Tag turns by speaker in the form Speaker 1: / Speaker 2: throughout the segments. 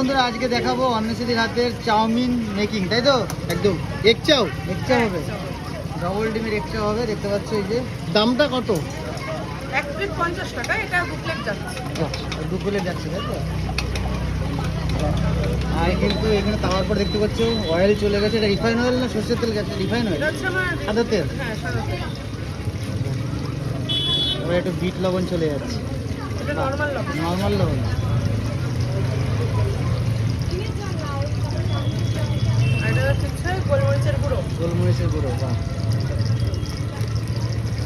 Speaker 1: বন্ধুরা আজকে দেখাবো অন্নসিদির হাতের চাউমিন মেকিং তাই তো?
Speaker 2: একদম। এক চাও
Speaker 1: এক্সট্রা হবে। ডবল ডিমের এক্সট্রা হবে দেখতে পাচ্ছ এই যে।
Speaker 2: দামটা কত?
Speaker 3: এক প্লেট পঞ্চাশ টাকা এটা দু প্লেট যাচ্ছে।
Speaker 1: দু প্লেট যাচ্ছে তাই তো? আর কিন্তু এখানে তাওয়ার পর দেখতে পাচ্ছ অয়েল চলে গেছে। এটা রিফাইন অয়েল না সর্ষের তেল গেছে? রিফাইন অয়েল সাদা তেল?
Speaker 3: হ্যাঁ সাদা তেল।
Speaker 1: একটু বিট লবণ চলে যাচ্ছে।
Speaker 3: এটা নর্মাল লবণ।
Speaker 1: নর্মাল লবণ
Speaker 3: আর এটা হচ্ছে গোলমরিচের গুঁড়ো?
Speaker 1: গোলমরিচের গুঁড়ো বাহ।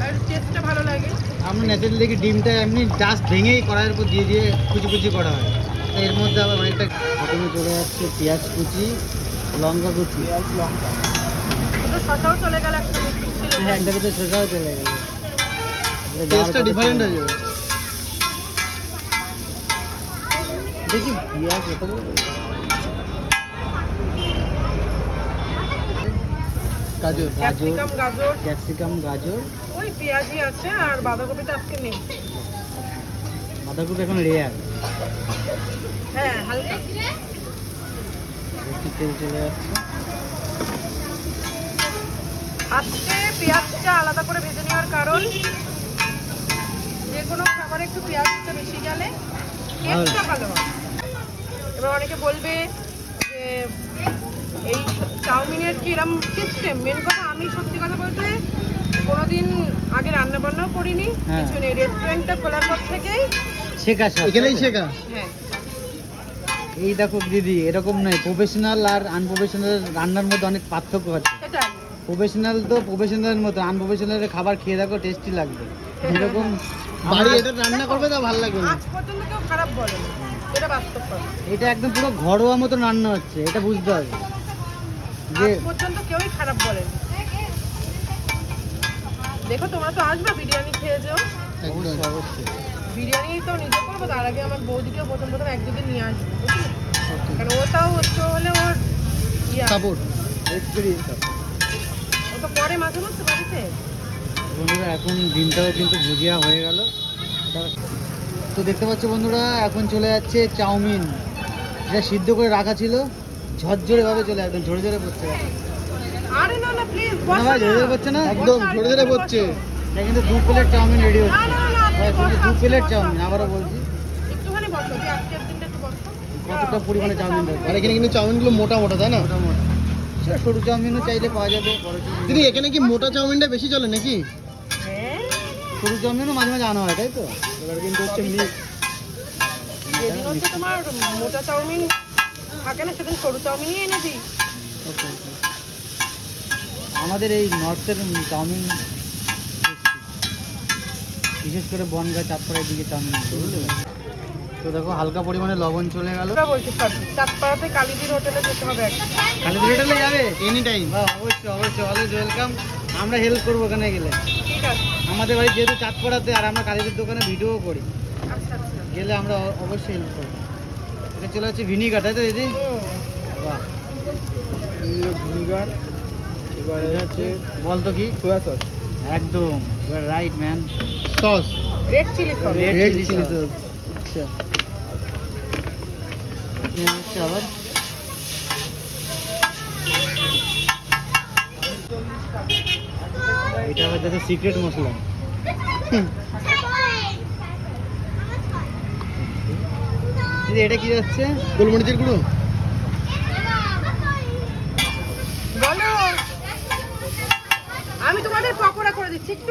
Speaker 3: আর টেস্টটা ভালো লাগে?
Speaker 1: আমরা ন্যাচারালি দেখি ডিমটা এমনি জাস্ট ভেঙেই কড়াইয়ের উপর দিয়ে দিয়ে কুচি কুচি করা হয়। এর মধ্যে আবার অনেকটা প্রথমে চলে যাচ্ছে পেঁয়াজ কুচি লঙ্কা কুচি। লঙ্কা।
Speaker 3: এটা শসাও চলে গেল একটা
Speaker 1: হ্যাঁ একটা ভিতরে শসাও চলে গেছে
Speaker 2: টেস্টটা ডিফারেন্ট হয়ে যাবে।
Speaker 1: দেখি পেঁয়াজ কত
Speaker 2: গাজর।
Speaker 1: গাজর
Speaker 3: ক্যাপসিকাম গাজর।
Speaker 1: ক্যাপসিকাম গাজর।
Speaker 3: ওই পেঁয়াজি আছে আর বাঁধাকপিটা আজকে নেই।
Speaker 1: বাঁধাকপি এখন রেয়ার
Speaker 3: হ্যাঁ হালকা।
Speaker 1: একটু তেল চলে যাচ্ছে।
Speaker 3: আজকে পেঁয়াজটা আলাদা করে ভেজে নেওয়ার কারণ যে কোনো খাবারে একটু পেঁয়াজটা বেশি গেলে টেস্টটা ভালো হয়। এবার অনেকে বলবে যে এই চাউমিনের কি এরম সিস্টেম মেন কথা আমি সত্যি কথা বলতে কোনোদিন আগে রান্না বান্নাও করিনি
Speaker 1: হ্যাঁ।
Speaker 3: কিছু নেই। রেস্টুরেন্টটা খোলার পর থেকেই
Speaker 1: শেখা সব
Speaker 2: এখানেই শেখা?
Speaker 3: হ্যাঁ।
Speaker 1: এই দেখো দিদি এরকম নয়। প্রফেশনাল আর আনপ্রফেশনাল রান্নার মধ্যে অনেক পার্থক্য আছে। প্রফেশনাল তো প্রফেশনালের মতো আনপ্রফেশনালের খাবার খেয়ে দেখো টেস্টি লাগবে। এরকম
Speaker 2: বাড়ি এটা রান্না করবে তা ভালো লাগবে
Speaker 3: আজ পর্যন্ত কেউ খারাপ বলেনি। এটা বাস্তব
Speaker 1: এটা একদম পুরো ঘরোয়া মতো রান্না হচ্ছে এটা বুঝতে হবে।
Speaker 3: আজ পর্যন্ত কেউই খারাপ বলেনি। দেখো তোমরা তো আসবে বিরিয়ানি খেয়ে যাও। বিরিয়ানি তো নিজে করব তার আগে আমার বৌদিকেও প্রথম প্রথম এক দুদিন নিয়ে আসব কারণ একটু হলে ওর ইয়া।
Speaker 2: সাপোর্ট।
Speaker 3: ও তো পরে মাঝে বাড়িতে।
Speaker 1: বন্ধুরা এখন ডিমটাও কিন্তু ভুজিয়া হয়ে গেল। তো দেখতে পাচ্ছ বন্ধুরা এখন চলে যাচ্ছে চাউমিন। যেটা সিদ্ধ করে রাখা ছিল। ঝরঝরে ভাবে চলে একদম ঝরে ঝরে পড়ছে। এখন।
Speaker 3: আরে না না প্লিজ
Speaker 1: না ভাই ঝরে ঝরে পড়ছে না
Speaker 2: একদম ঝরে ঝরে পড়ছে।
Speaker 1: কিন্তু দু প্লেট চাউমিন রেডি হচ্ছে। দু প্লেট চাউমিন আবারও বলছি।
Speaker 3: একটুখানি বসো যে আজকের দিনটা একটু বসো।
Speaker 1: কতটা পরিমাণে চাউমিন দরকার
Speaker 2: আর এখানে কিন্তু চাউমিনগুলো মোটা মোটা তাই না?
Speaker 1: মোটামুটি সেটা সরু চাউমিনও চাইলে পাওয়া যাবে।
Speaker 2: দিদি এখানে কি মোটা চাউমিনটা বেশি চলে নাকি?
Speaker 3: হ্যাঁ।
Speaker 1: সরু চাউমিনও মাঝে মাঝে আনা হয় তাই তো? এবার কিন্তু হচ্ছে মিক্স
Speaker 3: তোমার মোটা চাউমিন থাকে না সেদিন সরু চাউমিনই এনে দিই।
Speaker 1: আমাদের এই নর্থের চাউমিন বিশেষ করে বনগা চাঁদপাড়ার দিকে চাউমিন বুঝলে? তো দেখো হালকা পরিমাণে লবণ চলে গেল।
Speaker 3: চাঁদপাড়াতে কালীদির হোটেলে যেতে হবে।
Speaker 1: খালি হোটেলে যাবে?
Speaker 2: এনি টাইম
Speaker 1: অবশ্যই অবশ্যই অলওয়েজ ওয়েলকাম আমরা হেল্প করব ওখানে গেলে।
Speaker 3: ঠিক আছে।
Speaker 1: আমাদের বাড়ি যেহেতু চাঁদপাড়াতে আর আমরা কালীদের দোকানে ভিডিও করি।
Speaker 3: আচ্ছা আচ্ছা।
Speaker 1: গেলে আমরা অবশ্যই হেল্প করব। এটা চলে হচ্ছে ভিনিগার তাই তো দিদি? বাহ। ভিনিগার এবারে হচ্ছে বল তো কি? সোয়া সস একদম right man
Speaker 2: sauce.
Speaker 3: Red chilli sauce
Speaker 1: red chilli sauce আচ্ছা। হচ্ছে আবার? এটা আবার যাতে সিক্রেট মশলা। এটা কি যাচ্ছে
Speaker 2: গোলমরিচের গুঁড়ো?
Speaker 3: আমি তোমাদের পকোড়া করে দিচ্ছি একটু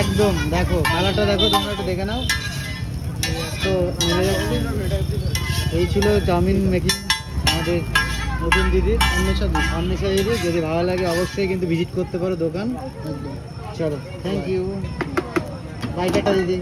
Speaker 1: একদম দেখো কালারটা দেখো তোমরা একটু দেখে নাও। তো এই ছিল চাউমিন মেকিং আমাদের নতুন দিদির অন্বেষা দিদি। অন্বেষা দিদি যদি ভালো লাগে অবশ্যই কিন্তু ভিজিট করতে পারো দোকান। একদম। চলো থ্যাংক ইউ বাই টাটা দিদি।